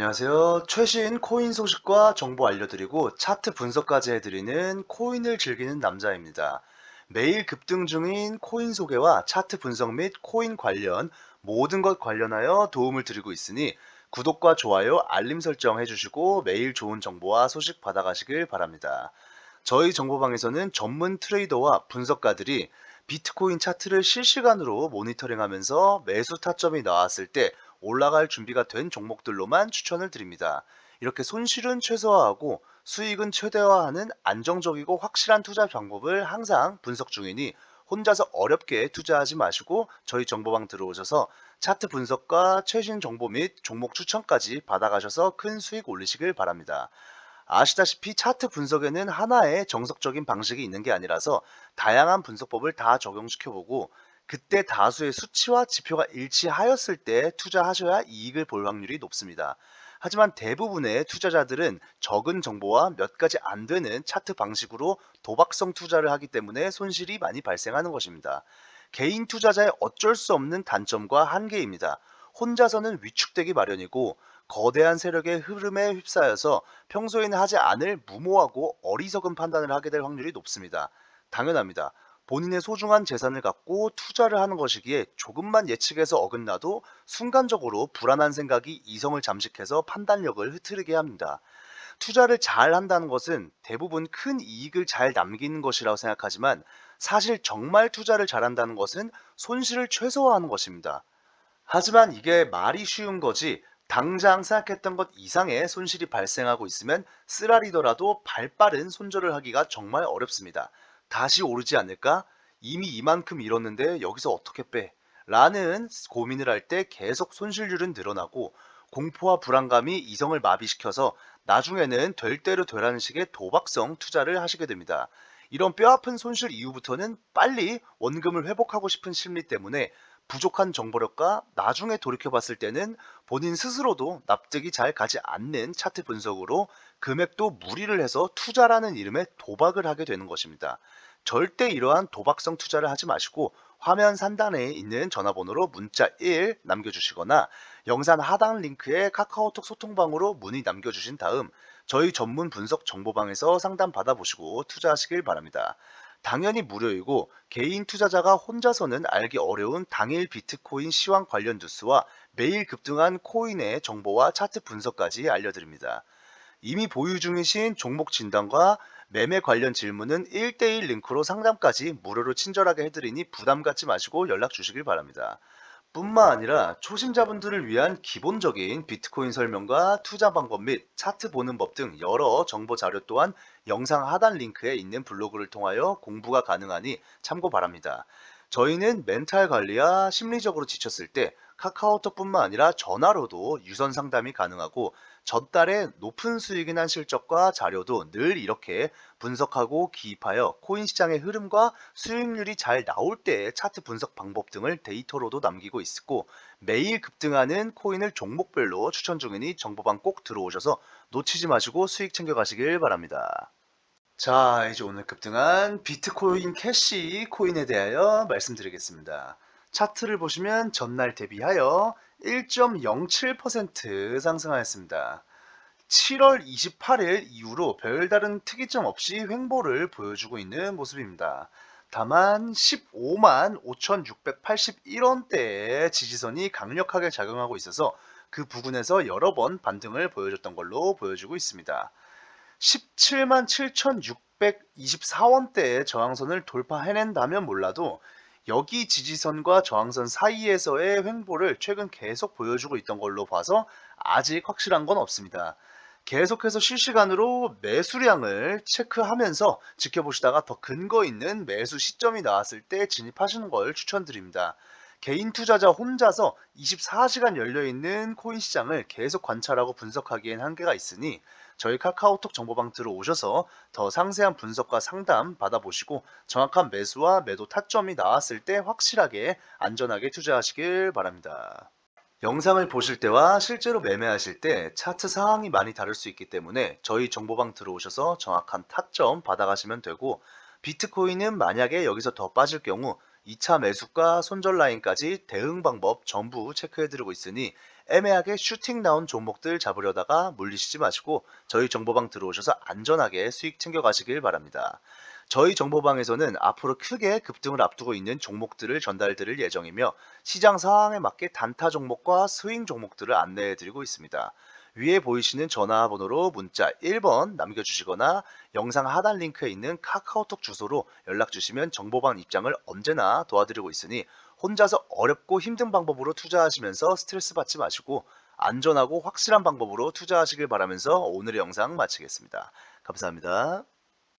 안녕하세요. 최신 코인 소식과 정보 알려드리고 차트 분석까지 해드리는 코인을 즐기는 남자입니다. 매일 급등 중인 코인 소개와 차트 분석 및 코인 관련 모든 것 관련하여 도움을 드리고 있으니 구독과 좋아요, 알림 설정 해주시고 매일 좋은 정보와 소식 받아가시길 바랍니다. 저희 정보방에서는 전문 트레이더와 분석가들이 비트코인 차트를 실시간으로 모니터링하면서 매수 타점이 나왔을 때 올라갈 준비가 된 종목들로만 추천을 드립니다. 이렇게 손실은 최소화하고 수익은 최대화하는 안정적이고 확실한 투자 방법을 항상 분석 중이니 혼자서 어렵게 투자하지 마시고 저희 정보방 들어오셔서 차트 분석과 최신 정보 및 종목 추천까지 받아가셔서 큰 수익 올리시길 바랍니다. 아시다시피 차트 분석에는 하나의 정석적인 방식이 있는 게 아니라서 다양한 분석법을 다 적용시켜보고 그때 다수의 수치와 지표가 일치하였을 때 투자하셔야 이익을 볼 확률이 높습니다. 하지만 대부분의 투자자들은 적은 정보와 몇 가지 안 되는 차트 방식으로 도박성 투자를 하기 때문에 손실이 많이 발생하는 것입니다. 개인 투자자의 어쩔 수 없는 단점과 한계입니다. 혼자서는 위축되기 마련이고 거대한 세력의 흐름에 휩싸여서 평소에는 하지 않을 무모하고 어리석은 판단을 하게 될 확률이 높습니다. 당연합니다. 본인의 소중한 재산을 갖고 투자를 하는 것이기에 조금만 예측에서 어긋나도 순간적으로 불안한 생각이 이성을 잠식해서 판단력을 흐트르게 합니다. 투자를 잘 한다는 것은 대부분 큰 이익을 잘 남기는 것이라고 생각하지만 사실 정말 투자를 잘한다는 것은 손실을 최소화하는 것입니다. 하지만 이게 말이 쉬운 거지 당장 생각했던 것 이상의 손실이 발생하고 있으면 쓰라리더라도 발빠른 손절을 하기가 정말 어렵습니다. 다시 오르지 않을까? 이미 이만큼 잃었는데 여기서 어떻게 빼? 라는 고민을 할 때 계속 손실률은 늘어나고 공포와 불안감이 이성을 마비시켜서 나중에는 될 대로 되라는 식의 도박성 투자를 하시게 됩니다. 이런 뼈아픈 손실 이후부터는 빨리 원금을 회복하고 싶은 심리 때문에 부족한 정보력과 나중에 돌이켜봤을 때는 본인 스스로도 납득이 잘 가지 않는 차트 분석으로 금액도 무리를 해서 투자라는 이름의 도박을 하게 되는 것입니다. 절대 이러한 도박성 투자를 하지 마시고 화면 상단에 있는 전화번호로 문자 1 남겨주시거나 영상 하단 링크에 카카오톡 소통방으로 문의 남겨주신 다음 저희 전문 분석 정보방에서 상담 받아보시고 투자하시길 바랍니다. 당연히 무료이고 개인 투자자가 혼자서는 알기 어려운 당일 비트코인 시황 관련 뉴스와 매일 급등한 코인의 정보와 차트 분석까지 알려드립니다. 이미 보유 중이신 종목 진단과 매매 관련 질문은 1대1 링크로 상담까지 무료로 친절하게 해드리니 부담 갖지 마시고 연락 주시길 바랍니다. 뿐만 아니라 초심자분들을 위한 기본적인 비트코인 설명과 투자 방법 및 차트 보는 법 등 여러 정보 자료 또한 영상 하단 링크에 있는 블로그를 통하여 공부가 가능하니 참고 바랍니다. 저희는 멘탈 관리와 심리적으로 지쳤을 때 카카오톡뿐만 아니라 전화로도 유선 상담이 가능하고 전달에 높은 수익이 난 실적과 자료도 늘 이렇게 분석하고 기입하여 코인 시장의 흐름과 수익률이 잘 나올 때의 차트 분석 방법 등을 데이터로도 남기고 있고 매일 급등하는 코인을 종목별로 추천 중이니 정보방 꼭 들어오셔서 놓치지 마시고 수익 챙겨가시길 바랍니다. 자, 이제 오늘 급등한 비트코인 캐시 코인에 대하여 말씀드리겠습니다. 차트를 보시면 전날 대비하여 1.07% 상승하였습니다. 7월 28일 이후로 별다른 특이점 없이 횡보를 보여주고 있는 모습입니다. 다만 15만 5,681원대의 지지선이 강력하게 작용하고 있어서 그 부근에서 여러 번 반등을 보여줬던 걸로 보여주고 있습니다. 17만 7,624원대의 저항선을 돌파해낸다면 몰라도 여기 지지선과 저항선 사이에서의 횡보를 최근 계속 보여주고 있던 걸로 봐서 아직 확실한 건 없습니다. 계속해서 실시간으로 매수량을 체크하면서 지켜보시다가 더 근거 있는 매수 시점이 나왔을 때 진입하시는 걸 추천드립니다. 개인 투자자 혼자서 24시간 열려있는 코인 시장을 계속 관찰하고 분석하기엔 한계가 있으니 저희 카카오톡 정보방 들어오셔서 더 상세한 분석과 상담 받아보시고 정확한 매수와 매도 타점이 나왔을 때 확실하게 안전하게 투자하시길 바랍니다. 영상을 보실 때와 실제로 매매하실 때 차트 상황이 많이 다를 수 있기 때문에 저희 정보방 들어오셔서 정확한 타점 받아가시면 되고 비트코인은 만약에 여기서 더 빠질 경우 2차 매수가 손절 라인까지 대응 방법 전부 체크해드리고 있으니 애매하게 슈팅 나온 종목들 잡으려다가 물리시지 마시고 저희 정보방 들어오셔서 안전하게 수익 챙겨가시길 바랍니다. 저희 정보방에서는 앞으로 크게 급등을 앞두고 있는 종목들을 전달드릴 예정이며 시장 상황에 맞게 단타 종목과 스윙 종목들을 안내해드리고 있습니다. 위에 보이시는 전화번호로 문자 1번 남겨주시거나 영상 하단 링크에 있는 카카오톡 주소로 연락 주시면 정보방 입장을 언제나 도와드리고 있으니 혼자서 어렵고 힘든 방법으로 투자하시면서 스트레스 받지 마시고 안전하고 확실한 방법으로 투자하시길 바라면서 오늘의 영상 마치겠습니다. 감사합니다.